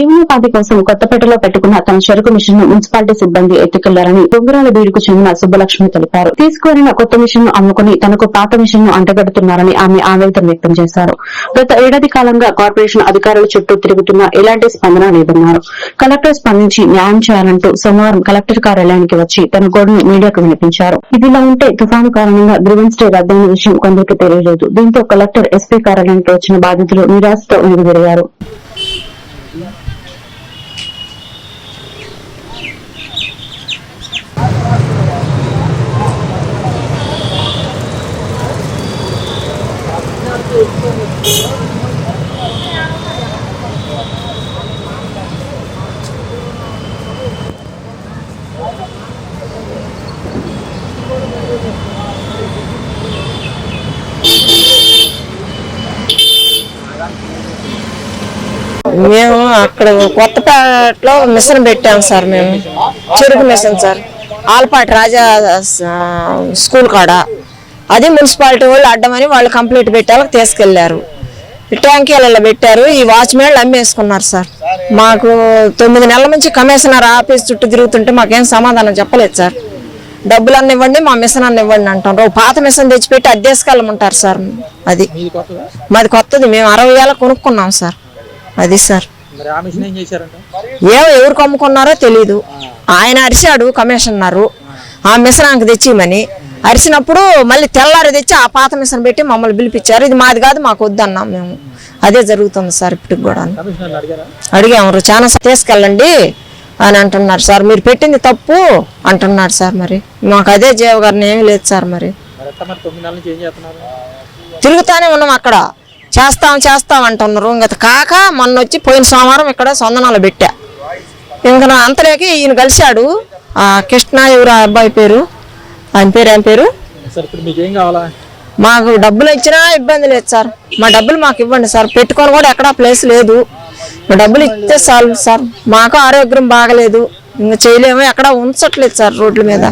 జీవనోపాధి కోసం కొత్తపేటలో పెట్టుకున్న తన చెరుకు మిషన్ను మున్సిపాలిటీ సిబ్బంది ఎత్తుకెళ్ళారని బొంగురాల బీడుకు చెందిన సుబ్బలక్ష్మి తెలిపారు. తీసుకువెళ్ళిన కొత్త మిషన్ను అమ్ముకుని తనకు పాత మిషన్ను అంటగడుతున్నారని ఆమె ఆవేదన వ్యక్తం చేశారు. గత ఏడాది కాలంగా కార్పొరేషన్ అధికారుల చుట్టూ తిరుగుతున్నా ఎలాంటి స్పందన లేదన్నారు కలెక్టర్ స్పందించి న్యాయం చేయాలంటూ సోమవారం కలెక్టర్ కార్యాలయానికి వచ్చి తన గోడును మీడియాకు వినిపించారు. ఇదిలా ఉంటే తుఫాను కారణంగా గ్రీవెన్స్ డే రద్దయిన విషయం కొందరికి తెలియలేదు. దీంతో కలెక్టర్ ఎస్పీ కార్యాలయానికి వచ్చిన బాధితులు నిరాశతో వెనుదిరిగారు మేము అక్కడ కొత్తపేటలో మిషన్ పెట్టాం సార్ మేము. చెరుకు machine sir. Alpati Raja school కాడ. అది మున్సిపాలిటీ వాళ్ళు అడ్డమని వాళ్ళు కంప్లీట్ పెట్టాక తీసుకెళ్ళారు. ట్యాంకీలలో పెట్టారు ఈ వాచ్మెన్లు అమ్మేసుకున్నారు సార్. మాకు తొమ్మిది నెలల నుంచి కమిషనర్ ఆఫీస్ చుట్టూ తిరుగుతుంటే మాకేం సమాధానం చెప్పలేదు సార్. డబ్బులు అన్న ఇవ్వండి మా మిషన్ అన్న ఇవ్వండి అంటారు ఓ పాత మిషన్ తెచ్చిపెట్టి అద్దెసుకెళ్ళమంటారు సార్ అది. మాది కొత్తది? మేము అరవై వేల కొనుక్కున్నాం సార్. అది సార్. ఏం ఏమో ఎవరికి అమ్ముకున్నారో తెలీదు. ఆయన అరిశాడు కమిషనరు. ఆ మిషన్ ఆమెకు తెచ్చిమని అరిచినప్పుడు మళ్ళీ తెల్లారి తెచ్చి ఆ పాత మిషన్ పెట్టి మమ్మల్ని పిలిపించారు. ఇది మాది కాదు మాకు వద్దన్నాం మేము. అదే జరుగుతుంది సార్ ఇప్పటికి కూడా. అడిగాము చాలా తీసుకెళ్ళండి అని అంటున్నారు సార్. మీరు పెట్టింది తప్పు అంటున్నారు సార్ మరి. మాకు అదే జీవ గారిని ఏమీ లేదు సార్ మరి. తిరుగుతానే ఉన్నాం అక్కడ. చేస్తాం చేస్తాం అంటున్నారు. ఇంకా కాక మొన్న వచ్చి పోయిన సోమవారం ఇక్కడ సొందనాలు పెట్టా. ఇంకా అంతలోకి ఈయన కలిశాడు. ఆ కృష్ణ ఎవరు అబ్బాయి పేరు? ఆయన పేరు ఏం పేరు? సార్ ఇప్పుడు మీకు ఏం కావాలా? మాకు డబ్బులు ఇచ్చినా ఇబ్బంది లేదు సార్. మా డబ్బులు మాకు ఇవ్వండి సార్. పెట్టుకొని కూడా ఎక్కడా ప్లేస్ లేదు. మా డబ్బులు ఇస్తే చాలు సార్. మాకు ఆరోగ్యం బాగలేదు. ఇంకా చేయలేము. ఎక్కడ ఉంచట్లేదు సార్ రోడ్ల మీద.